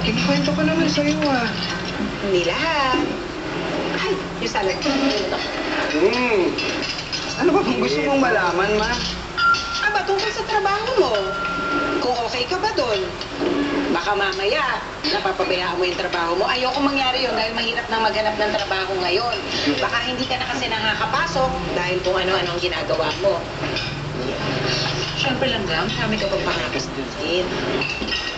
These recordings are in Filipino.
Kinukwento ko naman sa'yo ah. Hindi lahat. Ay, yung salad. Hmm. Ano ba kung gusto mong malaman, ma? Aba, tungkol sa trabaho mo. Kung okay ka ba doon? Baka mamaya, napapabayaan mo yung trabaho mo. Ayoko mangyari yun dahil mahirap na maghanap ng trabaho ngayon. Baka hindi ka na kasi nakakapasok dahil kung ano-ano ang ginagawa mo. Siyempre lang lang, marami ka pang pakakastusin. Kaya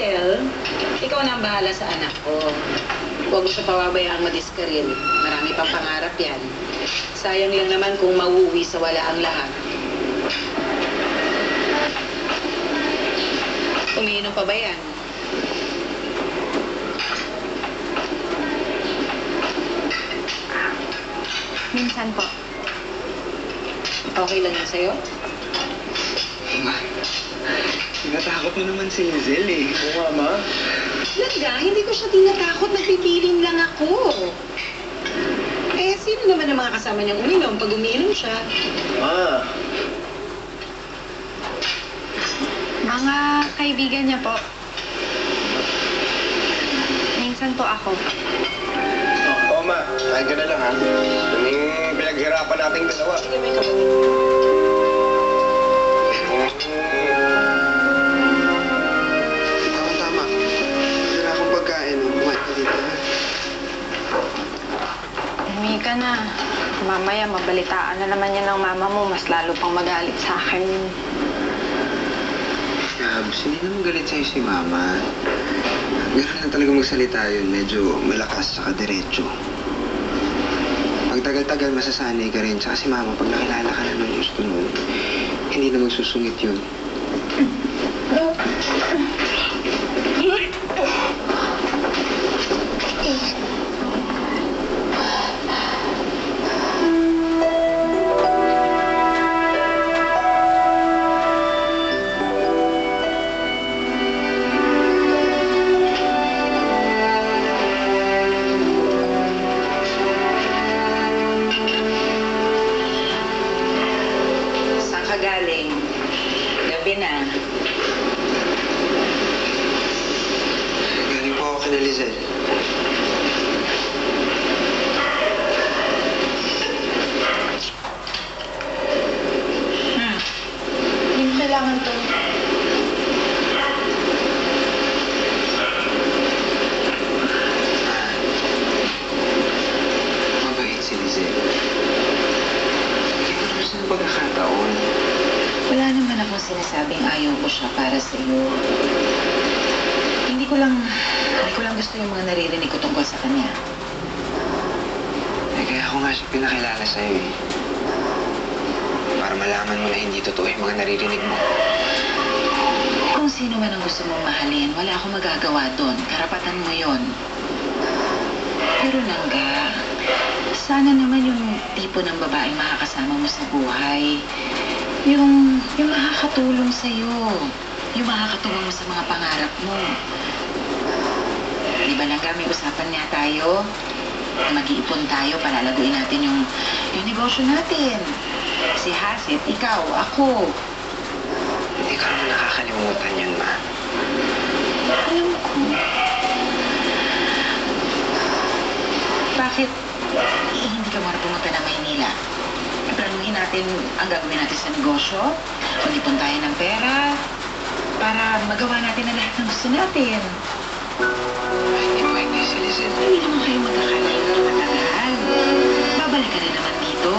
Lisel, ikaw na ang bahala sa anak ko. Huwag mo siya pababayaang madiskaril. Marami pang pangarap yan. Sayang lang naman kung mauuwi sa wala ang lahat. Umiinom pa ba yan? Minsan po. Okay lang yan sa'yo? Ma, tinatakot mo naman si Lizelle eh. Oo nga, ma. Talaga, hindi ko siya tinatakot. Nagpipiling lang ako. Eh, sino naman ang mga kasama niyang uminom pag umiinom siya? Ma, Mga kaibigan niya po. Minsan po ako. Oo, ma. Kain ka na lang, ha? Yung pinaghirapan nating dalawa. Sige, may kamay. Mamaya, mabalitaan na naman yan ng mama mo. Mas lalo pang magalit sa akin. Gabs, hindi naman galit sa'yo si Mama. Ganun lang talaga magsalita yun. Medyo malakas tsaka diretso. Pag tagal-tagal, masasanay ka rin. Tsaka si Mama, pag nakilala ka na ng gusto mo, hindi na magsusungit yun. Lizelle. Hmm. Hindi mo kailangan to. Mabait si Lizelle. Hindi ko gusto ng pagkakataon. Wala naman akong sinasabing ayaw ko siya para sa iyo. Hindi ko lang, ko lang gusto yung mga naririnig ko tungkol sa kanya. Eh, kaya ako nga siya pinakilala sa'yo eh. Para malaman mo na hindi totoo yung mga naririnig mo. Kung sino man ang gusto mong mahalin, wala akong magagawa doon. Karapatan mo yon. Pero nangga, sana naman yung tipo ng babaeng makakasama mo sa buhay. Yung, yung makakatulong sa'yo. Yung makakatulong mo sa mga pangarap mo. Di ba nangga, may usapan nga tayo? Mag-iipon tayo, palalaguin natin yung, yung negosyo natin. Si Hasit, ikaw, ako. Hindi ko naman nakakalimutan yun, ma. Alam ko. Bakit eh, hindi ka muna pumunta ng Maynila? Planuhin natin ang gagawin natin sa negosyo. Mag-ipon tayo ng pera para magawa natin ang lahat ng gusto natin. Hindi pwede, Silisen. Hindi naman kayo magkakalayo ng matagal. Babalik ka na naman dito.